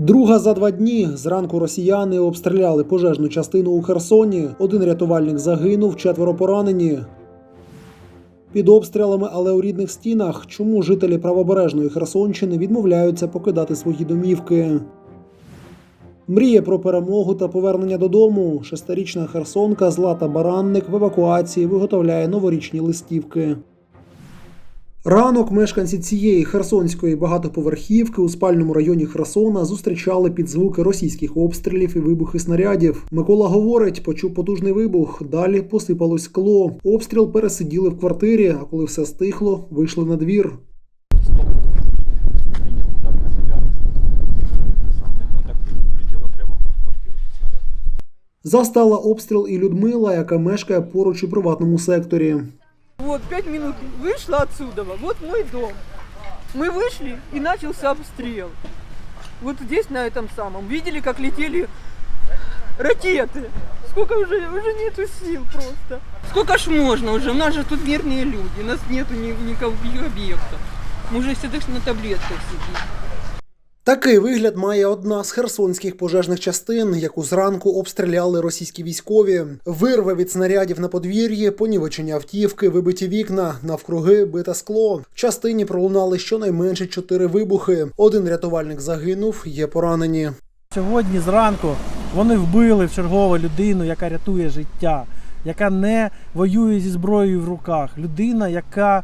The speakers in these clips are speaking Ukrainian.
Друга за два дні зранку росіяни обстріляли пожежну частину у Херсоні. Один рятувальник загинув, четверо поранені. Під обстрілами, але у рідних стінах. Чому жителі правобережної Херсонщини відмовляються покидати свої домівки? Мріє про перемогу та повернення додому. Шестирічна херсонка Злата Баранник в евакуації виготовляє новорічні листівки. Ранок мешканці цієї херсонської багатоповерхівки у спальному районі Херсона зустрічали під звуки російських обстрілів і вибухи снарядів. Микола говорить, почув потужний вибух. Далі посипалось скло. Обстріл пересиділи в квартирі, а коли все стихло, вийшли на двір. Застала обстріл і Людмила, яка мешкає поруч у приватному секторі. Вот пять минут вышла отсюда, вот мой дом. Мы вышли и начался обстрел. Вот здесь на этом самом. Видели, как летели ракеты? Сколько уже, уже нету сил просто. Сколько ж можно уже? У нас же тут мирные люди, у нас нету ни, никаких объектов. Мы уже всегда на таблетках сидим. Такий вигляд має одна з херсонських пожежних частин, яку зранку обстріляли російські військові. Вирви від снарядів на подвір'ї, понівечення автівки, вибиті вікна, навкруги бите скло. В частині пролунали щонайменше чотири вибухи. Один рятувальник загинув, є поранені. Сьогодні зранку вони вбили в чергову людину, яка рятує життя, яка не воює зі зброєю в руках. Людина, яка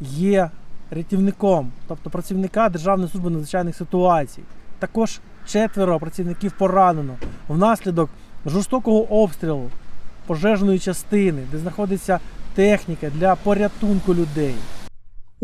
є рятівником, тобто працівника Державної служби надзвичайних ситуацій. Також четверо працівників поранено внаслідок жорстокого обстрілу пожежної частини, де знаходиться техніка для порятунку людей.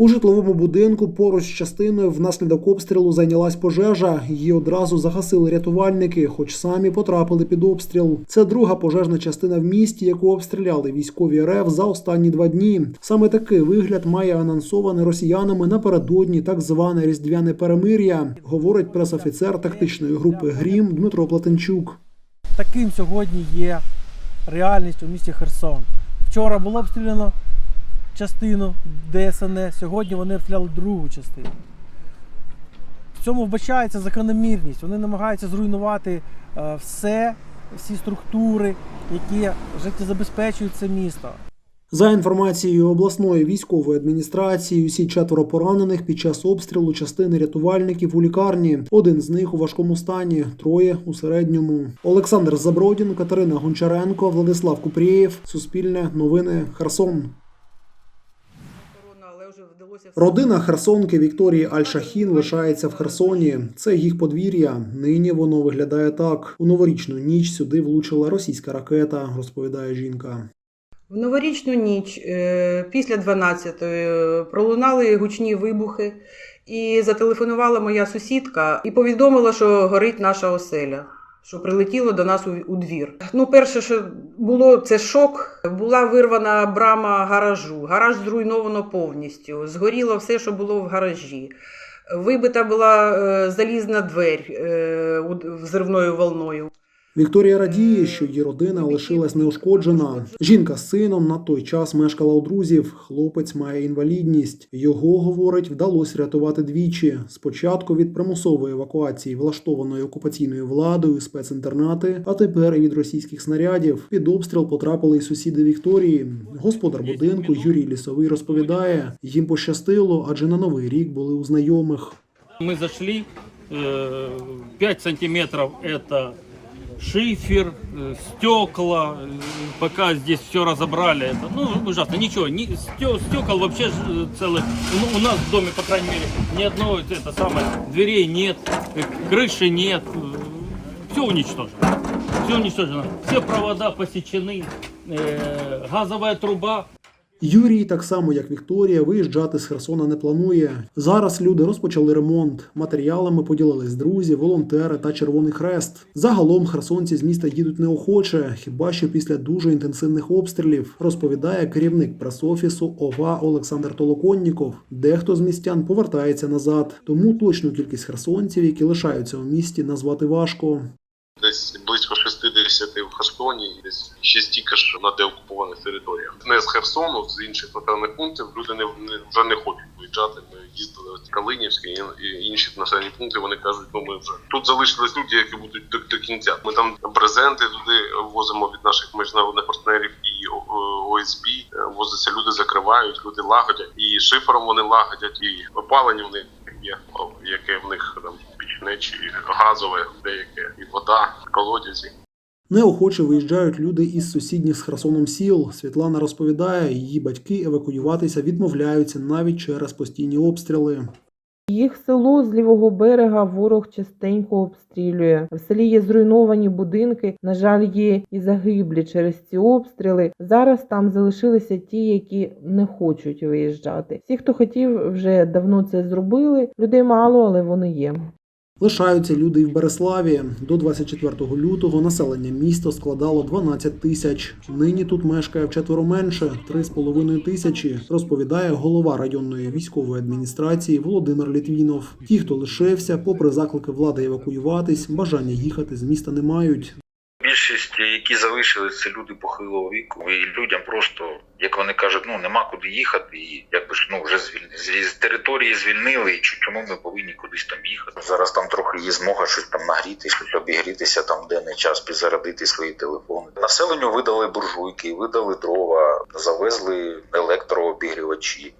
У житловому будинку поруч з частиною внаслідок обстрілу зайнялась пожежа. Її одразу загасили рятувальники, хоч самі потрапили під обстріл. Це друга пожежна частина в місті, яку обстріляли військові РФ за останні два дні. Саме такий вигляд має анонсоване росіянами напередодні так зване різдвяне перемир'я, говорить пресофіцер тактичної групи Грім Дмитро Платенчук. Таким сьогодні є реальність у місті Херсон. Вчора було обстріляно частину ДСНС, сьогодні вони обстріляли другу частину. В цьому вбачається закономірність. Вони намагаються зруйнувати е, все, всі структури, які життєзабезпечують це місто. За інформацією обласної військової адміністрації, усі четверо поранених під час обстрілу частини рятувальників у лікарні. Один з них у важкому стані, троє у середньому. Олександр Забродін, Катерина Гончаренко, Владислав Купрієв. Суспільне новини Херсон. Родина Херсонки Вікторії Альшахін лишається в Херсоні. Це їх подвір'я. Нині воно виглядає так. У новорічну ніч сюди влучила російська ракета, розповідає жінка. В новорічну ніч е, після 12-ї пролунали гучні вибухи, і зателефонувала моя сусідка і повідомила, що горить наша оселя. Що прилетіло до нас у, у двір. Ну, перше, що було, це шок. Була вирвана брама гаражу. Гараж зруйновано повністю. Згоріло все, що було в гаражі. Вибита була е, залізна дверь е, взривною волною. Вікторія радіє, що її родина лишилась неушкоджена. Жінка з сином на той час мешкала у друзів. Хлопець має інвалідність. Його говорить, вдалося рятувати двічі. Спочатку від примусової евакуації, влаштованої окупаційною владою, спецінтернати, а тепер і від російських снарядів. Під обстріл потрапили й сусіди Вікторії. Господар будинку Юрій Лісовий розповідає, їм пощастило, адже на новий рік були у знайомих. Мы зашли, э, 5 сантиметров это шифер, э, стекла, э, пока здесь все разобрали, это, ну, ужасно, ничего, не, сте- стекол вообще ж, э, целых, ну, у нас в доме, по крайней мере, ни одного, это самое, дверей нет, э, крыши нет, все уничтожено, все уничтожено, все провода посечены, э, газовая труба, Юрій, так само як Вікторія, виїжджати з Херсона не планує. Зараз люди розпочали ремонт. Матеріалами поділились друзі, волонтери та Червоний Хрест. Загалом херсонці з міста їдуть неохоче, хіба що після дуже інтенсивних обстрілів, розповідає керівник прес-офісу ОВА Олександр Толоконніков. Дехто з містян повертається назад, тому точну кількість херсонців, які лишаються у місті, назвати важко. Десь близько 60 в Херсоні, десь ще стільки ж на деокупованих територіях. Не з Херсону, з інших населених пунктів люди не, не вже не хочуть виїжджати. Ми їздили в Калинівське і, інші населені пункти. Вони кажуть, ну ми вже тут залишились люди, які будуть до, до кінця. Ми там брезенти туди возимо від наших міжнародних партнерів і ОСБ. е, Возяться люди, закривають, люди лагодять і шифером вони лагодять, і опалення в них є, яке в них там пічне чи газове, деяке, і вода, колодязі. Неохоче виїжджають люди із сусідніх з Херсоном сіл. Світлана розповідає, її батьки евакуюватися відмовляються навіть через постійні обстріли. Їх село з лівого берега ворог частенько обстрілює. В селі є зруйновані будинки. На жаль, є і загиблі через ці обстріли. Зараз там залишилися ті, які не хочуть виїжджати. Всі, хто хотів, вже давно це зробили. Людей мало, але вони є. Лишаються люди і в Береславі. До 24 лютого населення міста складало 12 тисяч. Нині тут мешкає вчетверо менше 3,5 тисячі, розповідає голова районної військової адміністрації Володимир Літвінов. Ті, хто лишився, попри заклики влади евакуюватись, бажання їхати з міста не мають. Які залишились, це люди похилого віку, і людям просто, як вони кажуть, ну нема куди їхати, і якби ж ну вже звіль- з, території звільнили, і чому ми повинні кудись там їхати. Зараз там трохи є змога щось там нагріти, щось обігрітися там в денний час, підзарядити свої телефони. Населенню видали буржуйки, видали дрова, завезли електрообігрівачі.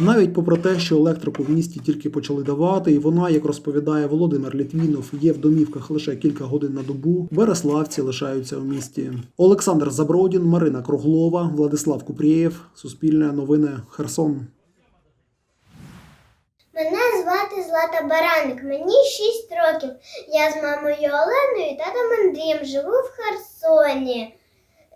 Навіть попри те, що електрику в місті тільки почали давати, і вона, як розповідає Володимир Літвінов, є в домівках лише кілька годин на добу. Береславці лишаються у місті. Олександр Забродін, Марина Круглова, Владислав Купрієв, Суспільне новини, Херсон. Мене звати Злата Бараник, мені 6 років. Я з мамою Оленою і татом Андрієм живу в Херсоні.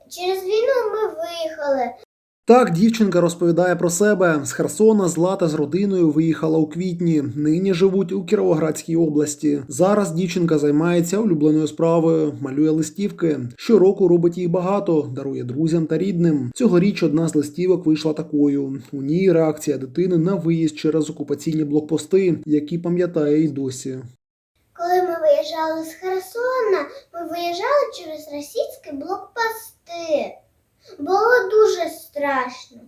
Через війну ми виїхали. Так, дівчинка розповідає про себе. З Херсона Злата з родиною виїхала у квітні. Нині живуть у Кіровоградській області. Зараз дівчинка займається улюбленою справою, малює листівки. Щороку робить їх багато, дарує друзям та рідним. Цьогоріч одна з листівок вийшла такою. У ній реакція дитини на виїзд через окупаційні блокпости, які пам'ятає й досі. Коли ми виїжджали з Херсона, ми виїжджали через російські блокпости. Було дуже страшно.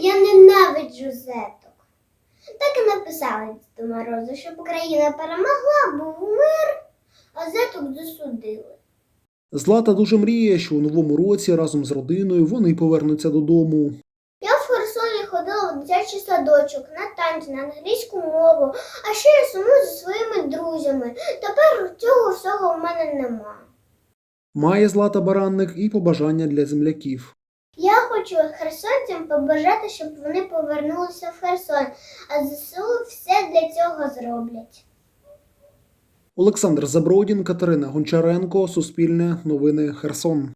Я ненавиджу зеток. Так і написали Діду Морозу, щоб Україна перемогла, був мир, а зеток засудили. Злата дуже мріє, що у новому році разом з родиною вони повернуться додому. Я в Херсоні ходила в дитячий садочок на танці, на англійську мову, а ще я сумую зі своїми друзями. Тепер цього всього в мене нема. Має Злата Баранник і побажання для земляків. Я хочу херсонцям побажати, щоб вони повернулися в Херсон, а ЗСУ все для цього зроблять. Олександр Забродін, Катерина Гончаренко, Суспільне новини Херсон.